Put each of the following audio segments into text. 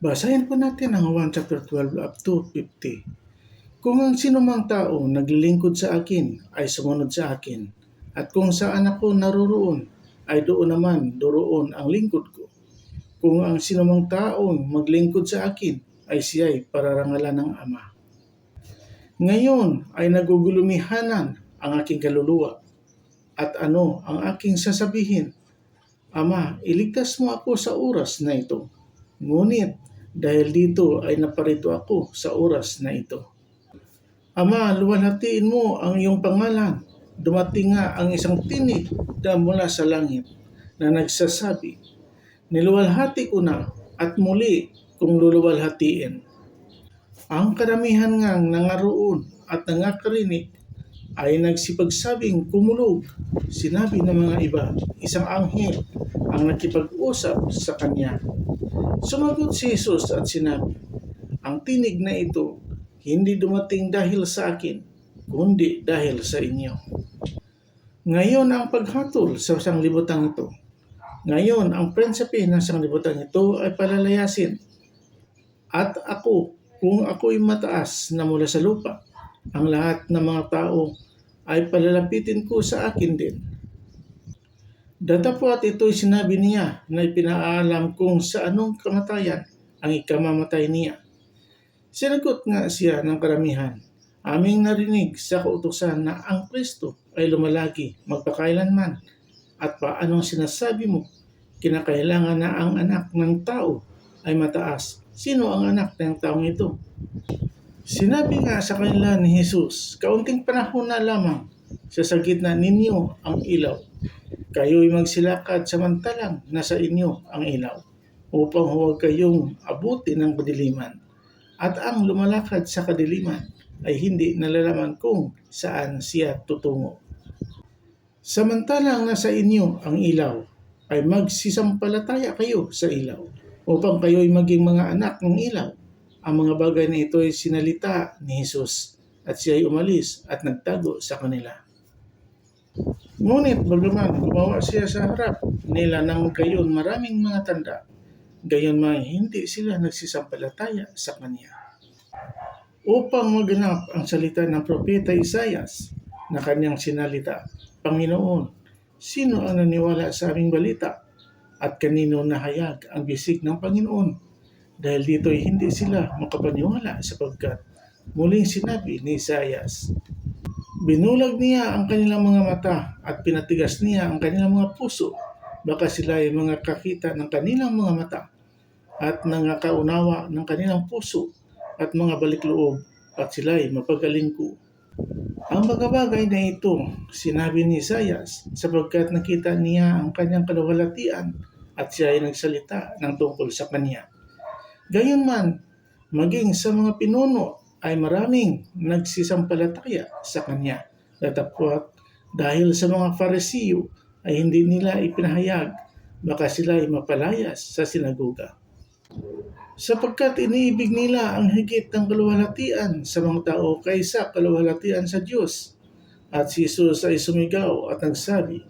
Basahin po natin ang 1 chapter 12 up to 50. Kung ang sinumang tao naglilingkod sa akin ay sumunod sa akin, at kung saan ako naroroon ay doon naman doroon ang lingkod ko. Kung ang sinumang taong maglingkod sa akin ay siya'y pararangalan ng Ama. Ngayon ay nagugulumihanan ang aking kaluluwa. At ano ang aking sasabihin? Ama, iligtas mo ako sa oras na ito. Ngunit dahil dito ay naparito ako sa oras na ito. Ama, luwalhatiin mo ang iyong pangalan. Dumating nga ang isang tinig na mula sa langit na nagsasabi, Niluwalhati ko na at muli kung luluwalhatiin. Ang karamihan ngang nangaroon at nangakarinig ay nagsipagsabing kumulog. Sinabi ng mga iba, isang anghel ang nakipag-usap sa kanya. Sumagot si Jesus at sinabi, Ang tinig na ito hindi dumating dahil sa akin, kundi dahil sa inyo. Ngayon ang paghatol sa sanglibutan ito. Ngayon ang prinsipe ng sanglibutan ito ay palalayasin. At ako, kung ako'y mataas na mula sa lupa, ang lahat ng mga tao ay palalapitin ko sa akin din. Datapwat ito'y sinabi niya na ipinaalam kung sa anong kamatayan ang ikamamatay niya. Sinagot nga siya ng karamihan, aming narinig sa kautusan na ang Kristo ay lumalagi magpakailanman at paanong sinasabi mo, kinakailangan na ang anak ng tao ay mataas. Sino ang anak ng taong ito? Sinabi nga sa kanila ni Jesus, kaunting panahon na lamang sa gitna ninyo ang ilaw. Kayo'y magsilakad samantalang nasa inyo ang ilaw upang huwag kayong abuti ng kadiliman. At ang lumalakad sa kadiliman ay hindi nalalaman kung saan siya tutungo. Samantalang nasa inyo ang ilaw, ay magsisampalataya kayo sa ilaw upang kayo'y maging mga anak ng ilaw. Ang mga bagay na ito ay sinalita ni Jesus at siya ay umalis at nagtago sa kanila. Ngunit bagaman gumawa siya sa harap nila ng gayon maraming mga tanda, gayon may hindi sila nagsisampalataya sa kanya. Upang maganap ang salita ng propeta Isayas na kanyang sinalita, Panginoon, sino ang naniwala sa aming balita at kanino nahayag ang bisig ng Panginoon? Dahil dito ay hindi sila makapaniwala sapagkat muling sinabi ni Isayas, Binulag niya ang kanilang mga mata at pinatigas niya ang kanilang mga puso. Baka sila ay mga kakita ng kanilang mga mata at nangakaunawa ng kanilang puso at mga balikloob at sila ay mapagaling ko. Ang mga bagay na ito, sinabi ni Isayas, sapagkat nakita niya ang kanyang kaluwalhatian at siya ay nagsalita ng tungkol sa kanya. Gayunman, maging sa mga pinuno ay maraming nagsisampalataya sa kanya. Datapwat dahil sa mga farisiyo ay hindi nila ipinahayag baka sila ay mapalayas sa sinagoga. Sapagkat iniibig nila ang higit ng kaluwalhatian sa mga tao kaysa kaluwalhatian sa Diyos. At si Jesus ay sumigaw at nagsabi,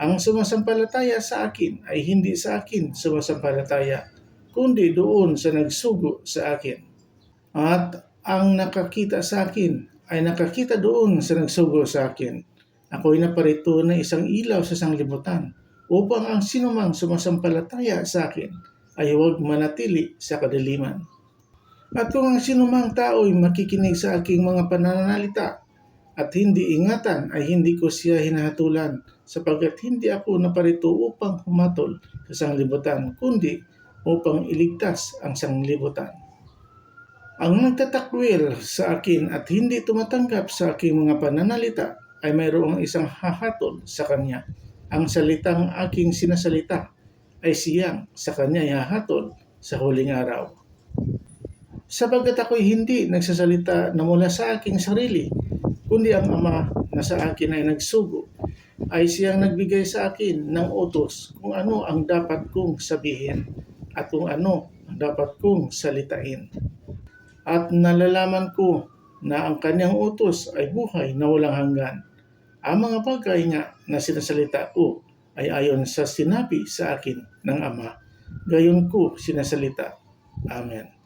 Ang sumasampalataya sa akin ay hindi sa akin sumasampalataya, kundi doon sa nagsugo sa akin. At ang nakakita sa akin ay nakakita doon sa nagsugo sa akin. Ako'y naparito na isang ilaw sa sanglibutan upang ang sinumang sumasampalataya sa akin ay huwag manatili sa kadiliman. At kung ang sinumang tao'y makikinig sa aking mga pananalita at hindi ingatan ay hindi ko siya hinahatulan sapagkat hindi ako naparito upang humatol sa sanglibutan kundi upang iligtas ang sanglibutan. Ang nagtatakwil sa akin at hindi tumatanggap sa aking mga pananalita ay mayroong isang hahatol sa kanya. Ang salitang aking sinasalita ay siyang sa kanya hahatol sa huling araw. Sabagat ako'y hindi nagsasalita na mula sa aking sarili, kundi ang Ama na sa akin ay nagsugo, ay siyang nagbigay sa akin ng utos kung ano ang dapat kong sabihin at kung ano ang dapat kong salitain. At nalalaman ko na ang kanyang utos ay buhay na walang hanggan. Ang mga bagay nga na sinasalita ko ay ayon sa sinabi sa akin ng Ama. Gayon ko sinasalita. Amen.